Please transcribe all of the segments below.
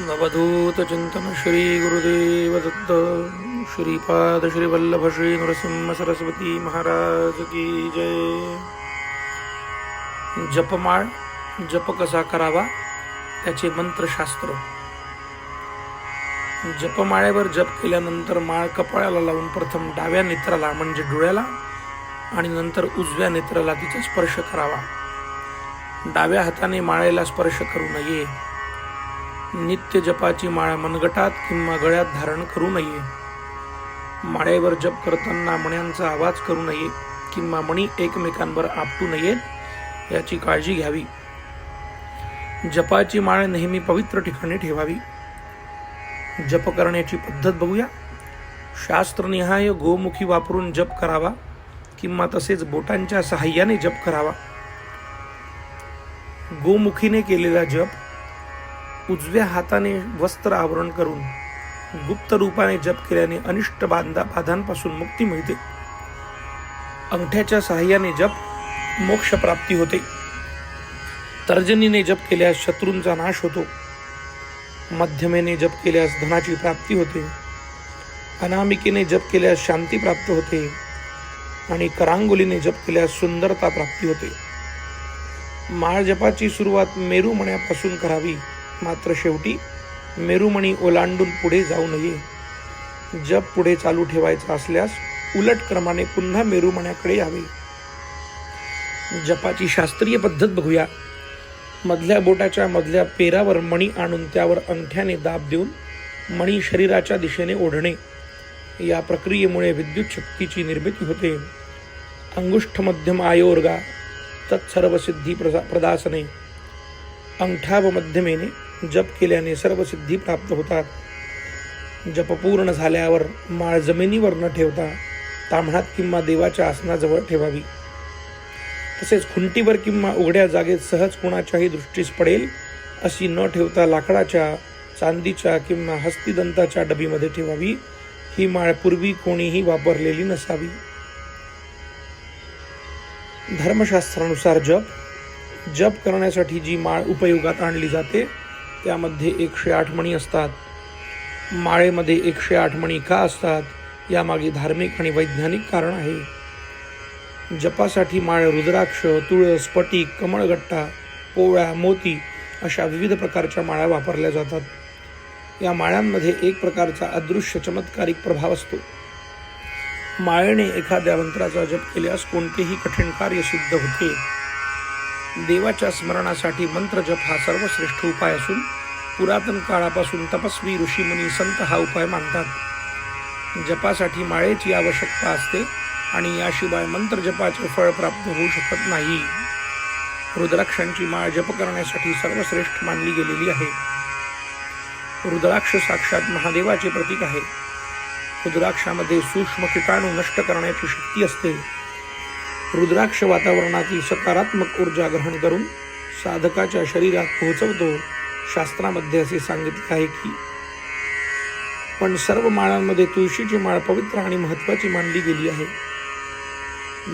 नवधूतचिंतन श्री गुरुदेव दत्त श्रीपाद श्रीवल्लभ श्री नृसिंह सरस्वती महाराज की जय। जपमाळ जप कसा करावा त्याचे मंत्रशास्त्र. जपमाळेवर जप केल्यानंतर माळ कपाळाला लावून प्रथम डाव्या नेत्राला म्हणजे डोळ्याला आणि नंतर उजव्या नेत्राला तिचा स्पर्श करावा. डाव्या हाताने माळेला स्पर्श करू नये. नित्य जपाची माळ मनगटात किंवा गळ्यात धारण करू नये. माळेवर जप करताना मण्यांचा आवाज करू नये किंवा मणी एकमेकांवर आपटू नयेत याची काळजी घ्यावी. जपाची माळ नेहमी पवित्र ठिकाणी ठेवावी. जप करण्याची पद्धत बघूया. शास्त्रनिहाय गोमुखी वापरून जप करावा किंवा तसेच बोटांच्या सहाय्याने जप करावा. गोमुखीने केलेला जप उजव्या हाताने वस्त्र आवरण करून गुप्त रूपाने जप केल्याने अनिष्ट बांधा बाधांपासून मुक्ती मिळते. अंगठ्याच्या सहाय्याने जप मोक्ष प्राप्ती होते. तर्जनीने जप केल्यास शत्रूंचा नाश होतो. मध्यमेने जप केल्यास धनाची प्राप्ती होते. अनामिकेने जप केल्यास शांती प्राप्त होते. आणि करांगोलीने जप केल्यास सुंदरता प्राप्ती होते. माळ जपाची सुरुवात मेरूमण्यापासून करावी. मात्र शेवटी मेरुमणी ओलांडून पुढे जाऊ नये. जप पुढे चालू ठेवायचा असल्यास उलट क्रमाने पुन्हा मेरुमण्याकडे यावे. जपाची शास्त्रीय पद्धत बघूया. मधल्या बोटाच्या मधल्या पेरावर मणी आणून त्यावर अंगठ्याने दाब देऊन मणी शरीराच्या दिशेने ओढणे. या प्रक्रियेमुळे विद्युत शक्तीची निर्मिती होते. अंगुष्ठ मध्यम आयोर्गा तत्सर्वसिद्धी प्रदा प्रदासने. अंगठा व मध्यमेने जप केल्याने सर्व सिद्धी प्राप्त होतात. जप पूर्ण झाल्यावर माळ जमिनीवर न ठेवता तांबणात किंवा देवाच्या आसनाजवळ ठेवावी. तसेच खुंटीवर किंवा उघड्या जागेत सहज कोणाच्याही दृष्टीस पडेल अशी न ठेवता लाकडाच्या चांदीच्या किंवा हस्तिदंताच्या डबीमध्ये ठेवावी. ही माळ पूर्वी कोणीही वापरलेली नसावी. धर्मशास्त्रानुसार जप जप करण्यासाठी जी माळ उपयोगात आणली जाते त्यामध्ये एकशे आठ मणी असतात. माळेमध्ये एकशे आठ मणी का असतात यामागे धार्मिक आणि वैज्ञानिक कारण आहे. जपासाठी माळ रुद्राक्ष तुळस स्फटिक कमळगट्टा पोळ्या मोती अशा विविध प्रकारच्या माळ्या वापरल्या जातात. या माळ्यांमध्ये एक प्रकारचा अदृश्य चमत्कारिक प्रभाव असतो. माळेने एखाद्या मंत्राचा जप केल्यास कोणतेही कठीण कार्य सिद्ध होते. देवाच्या स्मरणासाठी मंत्र जप हा सर्वश्रेष्ठ उपाय असून पुरातन काळापासून तपस्वी ऋषीमुनी संत हा उपाय मानतात. जपासाठी माळेची आवश्यकता असते आणि याशिवाय मंत्र जपाचे फळ प्राप्त होऊ शकत नाही. रुद्राक्षांची माळ जप करण्यासाठी सर्वश्रेष्ठ मानली गेलेली आहे. रुद्राक्ष साक्षात महादेवाचे प्रतीक आहे. रुद्राक्षामध्ये सूक्ष्म किटाणू नष्ट करण्याची शक्ती असते. रुद्राक्ष वातावरणातील सकारात्मक ऊर्जा ग्रहण करून साधकाच्या शरीरात पोहोचवतो. शास्त्रामध्ये असे सांगितले आहे की पण सर्व माळांमध्ये तुळशीची माळ पवित्र आणि महत्त्वाची मानली गेली आहे.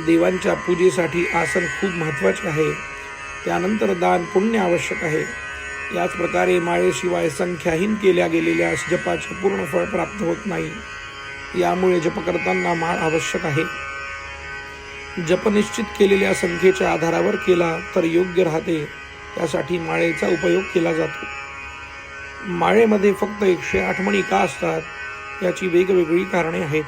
देवांच्या पूजेसाठी आसन खूप महत्त्वाचे आहे. त्यानंतर दान पुण्य आवश्यक आहे. याच प्रकारे माळेशिवाय संख्याहीन केल्या गेलेल्या जपाचे पूर्ण फळ प्राप्त होत नाही. यामुळे जप करताना माळ आवश्यक आहे. जप निश्चित केलेल्या संख्येच्या आधारावर केला तर योग्य राहते. त्यासाठी माळेचा उपयोग केला जातो. माळेमध्ये फक्त एकशे आठ म्हणी का असतात. याची वेगवेगळी कारणे आहेत.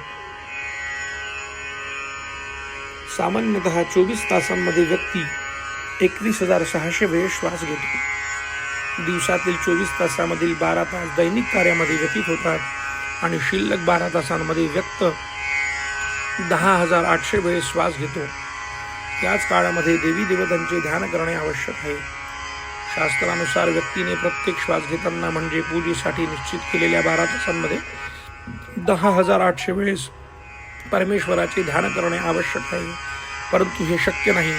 सामान्यतः चोवीस तासांमध्ये व्यक्ती एकवीस हजार सहाशे वेळ श्वास घेतो. दिवसातील चोवीस तासामधील बारा तास दैनिक कार्यामध्ये व्यतीत होतात आणि शिल्लक बारा तासांमध्ये व्यक्त दहा हजार आठशे वेळेस श्वास घेतो. याच काळामध्ये देवी देवतांचे ध्यान करणे आवश्यक आहे. शास्त्रानुसार व्यक्तीने प्रत्येक श्वास घेताना म्हणजे पूजेसाठी निश्चित केलेल्या बारा तासांमध्ये दहा हजार आठशे वेळेस परमेश्वराचे ध्यान करणे आवश्यक आहे. परंतु हे शक्य नाही.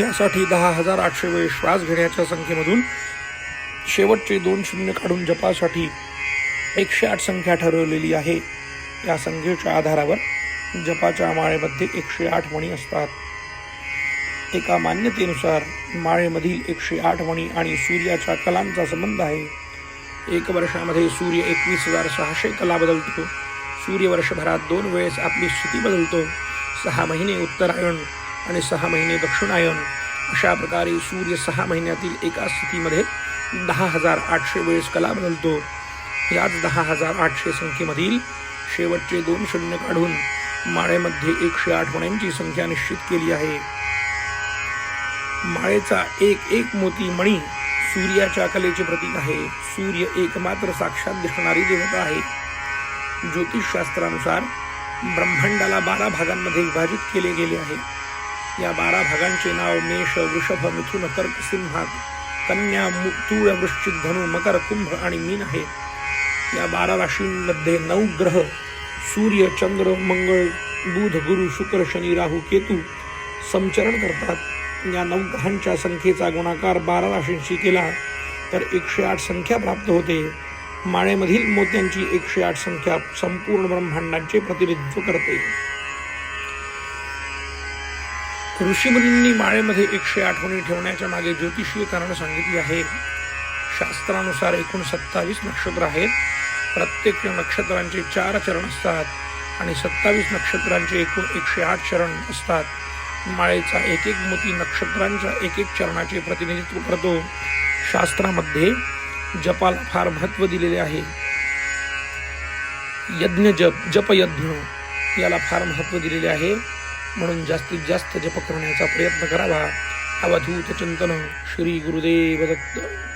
यासाठी दहा हजार आठशे वेळेस श्वास घेण्याच्या संख्येमधून शेवटचे दोन शून्य काढून जपासाठी एकशे आठ संख्या ठरवलेली आहे. या संख्येच्या आधारावर जपाच्या माळेमध्ये एकशे आठ मणी असतात. एका मान्यतेनुसार माळेमधील एकशे आठ मणी आणि सूर्याच्या कलांचा संबंध आहे. एक वर्षामध्ये सूर्य एकवीस हजार सहाशे कला बदलतो. सूर्य वर्षभरात दोन वेळेस आपली स्थिती बदलतो. सहा महिने उत्तरायण आणि सहा महिने दक्षिणायन. अशा प्रकारे सूर्य सहा महिन्यातील एका स्थितीमध्ये दहा हजार आठशे वेळेस कला बदलतो. याच दहा हजार आठशे संख्येमधील शेवटचे दोन शून्य काढून माळेमध्ये एकशे आठ मण्यांची संख्या निश्चित केली आहे. माळेचा एक एक मोती मणी सूर्याच्या कलेचे प्रतीक आहे. सूर्य एकमात्र साक्षात दिसणारी देवता आहे. ज्योतिषशास्त्रानुसार ब्रह्मांडाला बारा भागांमध्ये विभाजित केले गेले आहे. या बारा भागांचे नाव मेष वृषभ मिथुन कर्क सिंहा कन्या तूळ वृश्चिक धनु मकर कुंभ आणि मीन आहे. या बारा राशींमध्ये नऊ ग्रह सूर्य चंद्र मंगळ बुध गुरु शुक्र शनी राहू केतू संचरण करतात. या नऊ ग्रहांच्या संख्येचा गुणाकार बारा राशींशी केला तर एकशे आठ संख्या प्राप्त होते. माळेमधील मोत्यांची एकशे आठ संख्या संपूर्ण ब्रह्मांडाचे प्रतिनिधित्व करते. ऋषीमुनींनी माळेमध्ये एकशे आठवणी ठेवण्याच्या मागे ज्योतिषीय कारण सांगितले आहे. शास्त्रानुसार एकूण सत्तावीस नक्षत्र आहेत. प्रत्येक नक्षत्रांचे चार चरण असतात आणि सत्तावीस नक्षत्रांचे एकूण एकशे आठ चरण असतात. माळेचा एक एक मोती नक्षत्रांच्या एक एक चरणाचे प्रतिनिधित्व करतो. शास्त्रामध्ये जपाला फार महत्त्व दिलेले आहे. यज्ञ जप जपयज्ञ याला फार महत्त्व दिलेले आहे. म्हणून जास्तीत जास्त जप करण्याचा प्रयत्न करावा. अवधूत चिंतन श्री गुरुदेव दत्त.